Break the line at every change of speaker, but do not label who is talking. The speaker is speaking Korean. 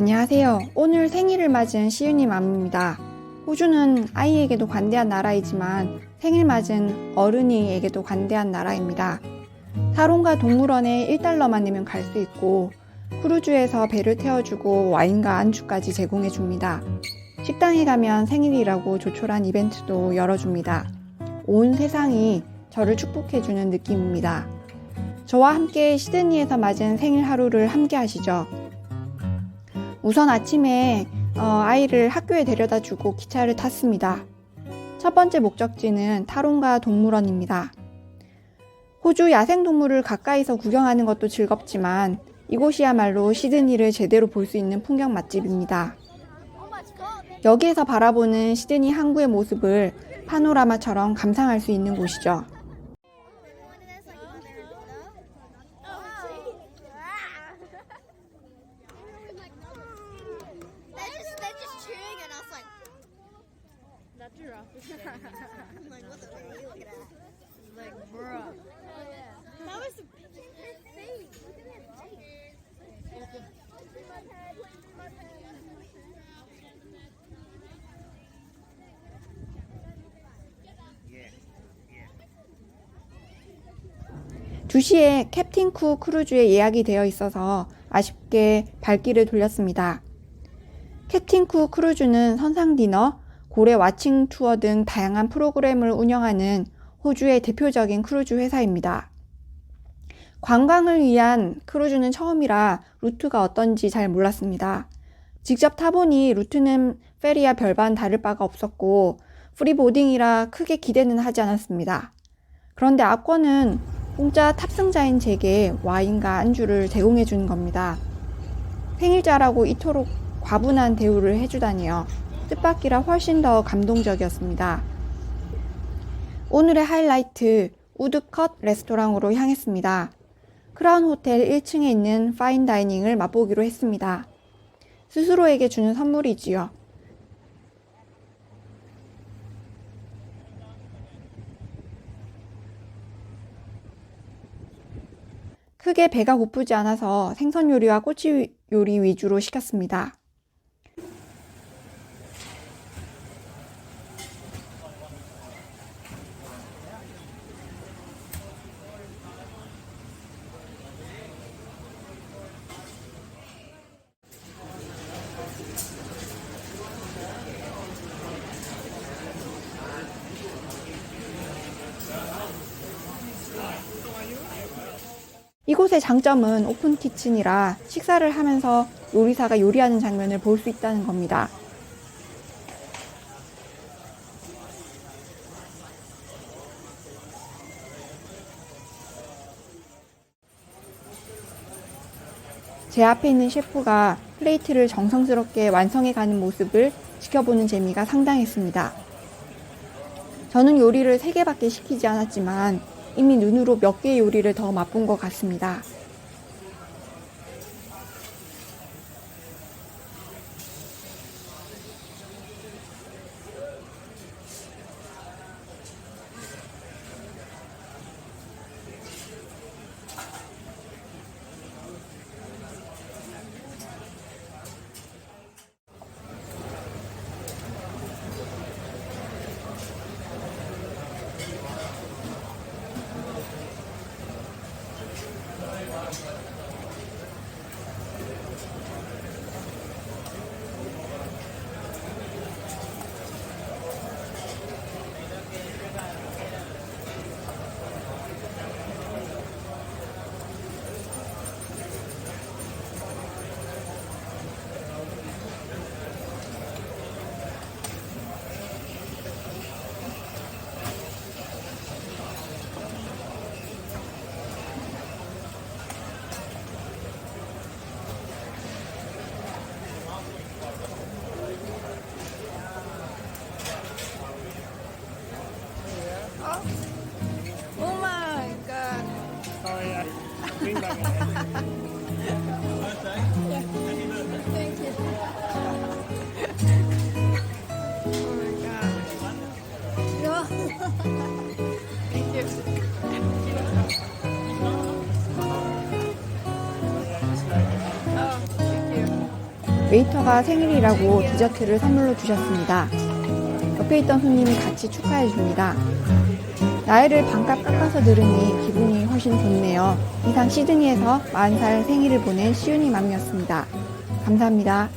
안녕하세요. 오늘 생일을 맞은 시윤님 안무입니다. 호주는 아이에게도 관대한 나라이지만 생일 맞은 어른이에게도 관대한 나라입니다. 사론과 동물원에 1달러만 내면 갈 수 있고 크루즈에서 배를 태워주고 와인과 안주까지 제공해 줍니다. 식당에 가면 생일이라고 조촐한 이벤트도 열어줍니다. 온 세상이 저를 축복해주는 느낌입니다. 저와 함께 시드니에서 맞은 생일 하루를 함께 하시죠. 우선 아침에 어, 아이를 학교에 데려다 주고 기차를 탔습니다. 첫 번째 목적지는 타론가 동물원입니다. 호주 야생동물을 가까이서 구경하는 것도 즐겁지만 이곳이야말로 시드니를 제대로 볼 수 있는 풍경 맛집입니다. 여기에서 바라보는 시드니 항구의 모습을 파노라마처럼 감상할 수 있는 곳이죠.
Dead.
I'm like, what the fuck are you looking at?
like, bruh.
That was the thing. Look at that face.
두시에 캡틴 쿠 크루즈에 예약이 되어 있어서 아쉽게 발길을 돌렸습니다. 캡틴 쿠 크루즈는 선상 디너, 고래 와칭 투어 등 다양한 프로그램을 운영하는 호주의 대표적인 크루즈 회사입니다. 관광을 위한 크루즈는 처음이라 루트가 어떤지 잘 몰랐습니다. 직접 타보니 루트는 페리와 별반 다를 바가 없었고 프리보딩이라 크게 기대는 하지 않았습니다. 그런데 악권은 공짜 탑승자인 제게 와인과 안주를 제공해 주는 겁니다. 생일자라고 이토록 과분한 대우를 해주다니요. 뜻밖이라 훨씬 더 감동적이었습니다. 오늘의 하이라이트 우드컷 레스토랑으로 향했습니다. 크라운 호텔 1층에 있는 파인 다이닝을 맛보기로 했습니다. 스스로에게 주는 선물이지요. 크게 배가 고프지 않아서 생선 요리와 꼬치 요리 위주로 시켰습니다. 이곳의 장점은 오픈 키친이라 식사를 하면서 요리사가 요리하는 장면을 볼 수 있다는 겁니다. 제 앞에 있는 셰프가 플레이트를 정성스럽게 완성해 가는 모습을 지켜보는 재미가 상당했습니다. 저는 요리를 3개밖에 시키지 않았지만 이미 눈으로 몇 개의 요리를 더 맛본 것 같습니다. 웨이터가 생일이라고 디저트를 선물로 주셨습니다. 옆에 있던 손님이 같이 축하해 줍니다. 나이를 반값 깎아서 들으니 기분이 훨씬 좋네요. 이상 시드니에서 40살 생일을 보낸 시윤이 맘이었습니다. 감사합니다.